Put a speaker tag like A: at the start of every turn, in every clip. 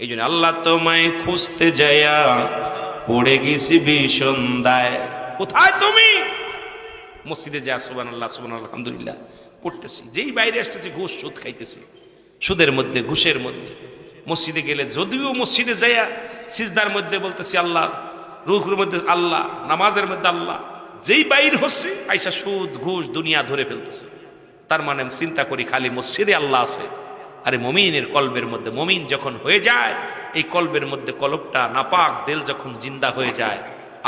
A: এই জন্য আল্লাহ তোমায় খুঁজতে যায়া পড়ে গেছি ভীষণ দায় কোথায় তুমি? মসজিদে যা সুবান আল্লাহ সুবান আলহামদুলিল্লাহ, পড়তেছি। যেই বাইরে আসতেছি, ঘুষ, সুদ খাইতেছি। সুদের মধ্যে, ঘুষের মধ্যে। মসজিদে গেলে যদিও মসজিদে যাইয়া সিজদার মধ্যে বলতেছি, আল্লাহ রুখের মধ্যে আল্লাহ, নামাজের মধ্যে আল্লাহ। যেই বাইর হচ্ছে, আইসা সুদ, ঘুষ, দুনিয়া ধরে ফেলতেছে। তার মানে চিন্তা করি, খালি মসজিদে আল্লাহ আছে। আরে মমিনের কলবের মধ্যে, মমিন যখন হয়ে যায়, এই কলবের মধ্যে কলবটা নাপাক দেল যখন জিন্দা হয়ে যায়।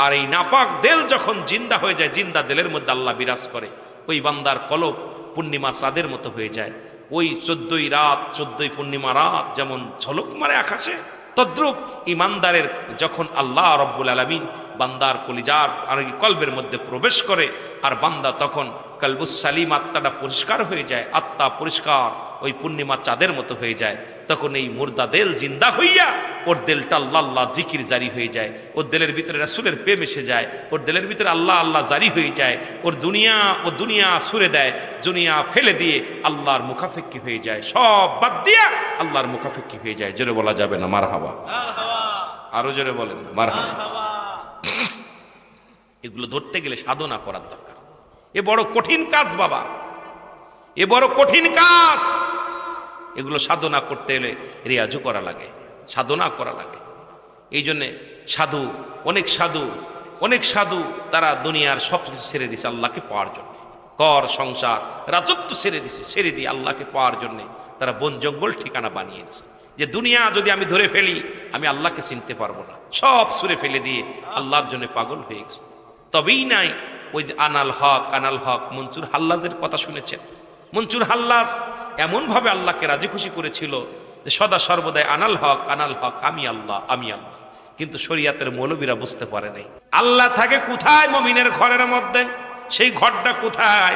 A: আর এই নাপাক দেল যখন জিন্দা হয়ে যায়, জিন্দা দেলের মধ্যে আল্লাহ বিরাজ করে। ওই বান্দার কলব পূর্ণিমা চাঁদের মতো হয়ে যায়। ওই চোদ্দই রাত, চোদ্দই পূর্ণিমা রাত যেমন ঝলক মারে আকাশে, তদ্রুপ ইমানদারের যখন আল্লাহ রব্বুল আলমিন বান্দার কলিজার আর কলবের মধ্যে প্রবেশ করে, আর বান্দা তখন কালবুস সালিম আত্মাটা পরিষ্কার হয়ে যায়, আত্মা পরিষ্কার, ওই পূর্ণিমা চাঁদের মতো হয়ে যায়। তখন এই মুর্দা দেল জিন্দা হইয়া ওর দেলটা আল্লাহ আল্লাহ জিকির জারি হয়ে যায়, ওর দেলের ভিতরে রাসুলের প্রেম এসে যায়, ওর দেলের ভিতরে আল্লাহ আল্লাহ জারি হয়ে যায়, ওর দুনিয়া ও দুনিয়া সুরে দেয়, দুনিয়া ফেলে দিয়ে আল্লাহর মুখাফেক্কি হয়ে যায়, সব বাদ দিয়া আল্লাহর মুখাফেক্কি হয়ে যায়। জোরে বলা যাবে না মার হাওয়া আরও জোরে বলেন মার হাওয়া এগুলো ধরতে গেলে সাধনা করার দরকার। এ বড় কঠিন কাজ বাবা। এ বড় কঠিন কাজ। এগুলো সাধনা করতে এলে রেয়াজও করা লাগে, সাধনা করা লাগে। এই জন্যে সাধু, অনেক সাধু অনেক সাধু তারা দুনিয়ার সব কিছু ছেড়ে দিছে আল্লাহকে পাওয়ার জন্য। কর সংসার, রাজত্ব ছেড়ে দিছে, ছেড়ে দিয়ে আল্লাহকে পাওয়ার জন্য তারা বন জঙ্গল ঠিকানা বানিয়ে নিছে যে দুনিয়া যদি আমি ধরে ফেলি, আমি আল্লাহকে চিনতে পারব না। সব সুরে ফেলে দিয়ে আল্লাহর জন্য পাগল হয়ে গেছে। তবেই নাই ওই যে আনাল হক আনাল হক, মনসুর হাল্লাজের কথা শুনেছেন। মনসুর হাল্লাজ এমনভাবে আল্লাহকে রাজি খুশি করেছিল যে সদা সর্বদাই আনাল হক আনাল হক, আমি আল্লাহ আমি আল্লাহ। কিন্তু শরিয়াতের মৌলবীরা বুঝতে পারে নাই। আল্লাহ থাকে কোথায় মমিনের ঘরের মধ্যে? সেই ঘরটা কোথায়?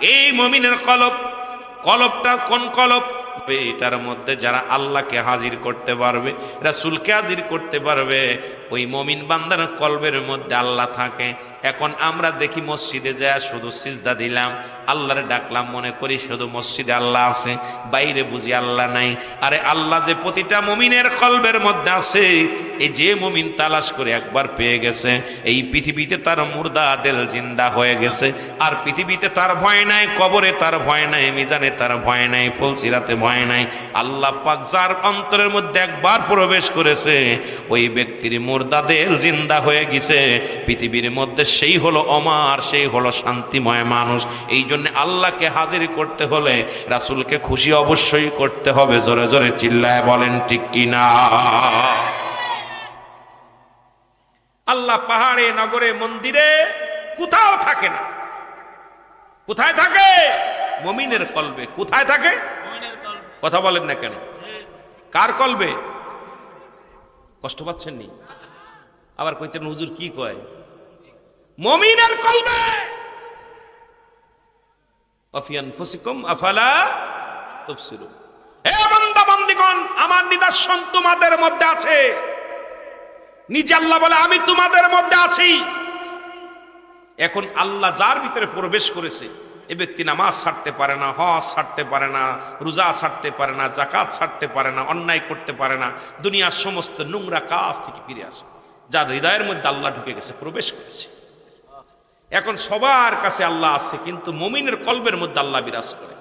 A: এই মমিনের কলব, কলবটা কোন কলব? এটার মধ্যে যারা আল্লাহকে হাজির করতে পারবে, রাসুলকে হাজির করতে পারবে, ওই মমিন বান্দার কলবের মধ্যে আল্লাহ থাকে। এখন আমরা দেখি মসজিদে যায় শুধু সিজদা দিলাম, আল্লাহরে ডাকলাম, মনে করি শুধু মসজিদে আল্লাহ আছে, বাইরে বুঝি আল্লাহ নাই। আরে আল্লাহ যে প্রতিটা মমিনের কলবের মধ্যে আছে, এই যে মমিন তালাশ করে একবার পেয়ে গেছে, এই পৃথিবীতে তার মুর্দা দেল জিন্দা হয়ে গেছে, আর পৃথিবীতে তার ভয় নাই, কবরে তার ভয় নাই, মিজানে তার ভয় নাই, ফুলসিরাতে ভয় নাই। আল্লাহ পাক যার অন্তরের মধ্যে একবার প্রবেশ করেছে, ওই ব্যক্তির মুর্দা দেল জিন্দা হয়ে গেছে। পৃথিবীর মধ্যে সেই হলো অমার, সেই হলো শান্তিময় মানুষ। এই জন্য আল্লাহকে হাজির করতে হলে রাসুলকে খুশি অবশ্যই করতে হবে। জোরে জোরে চিল্লায় বলেন, ঠিক কিনা আল্লাহ পাহাড়ে, নগরে, মন্দিরে কোথাও থাকে না। কোথায় থাকে? মমিনের কলবে কোথায় থাকে? কথা বলেন না কেন? কার কলবে? কষ্ট পাচ্ছেন নি? আবার কইতেন হুজুর কি কয়? মমিনের কলবে! অফিয়ান ফসিকুম আফালা তফসিরু হে বান্দা আমার নিদর্শন তোমাদের মধ্যে আছে। নিজে আল্লাহ বলে, আমি তোমাদের মধ্যে আছি। এখন আল্লাহ যার ভিতরে প্রবেশ করেছে এ ব্যক্তি নামাজ ছাড়তে পারে না, হজ ছাড়তে পারে না, রোজা ছাড়তে পারে না জাকাত ছাড়তে পারে না, অন্যায় করতে পারে না, দুনিয়ার সমস্ত নোংরা কাজ থেকে ফিরে আসে। যার হৃদয়ের মধ্যে আল্লাহ ঢুকে গেছে, প্রবেশ করেছে। এখন সবার কাছে আল্লাহ আছে, কিন্তু মমিনের কল্পের মধ্যে আল্লাহ বিরাজ করে।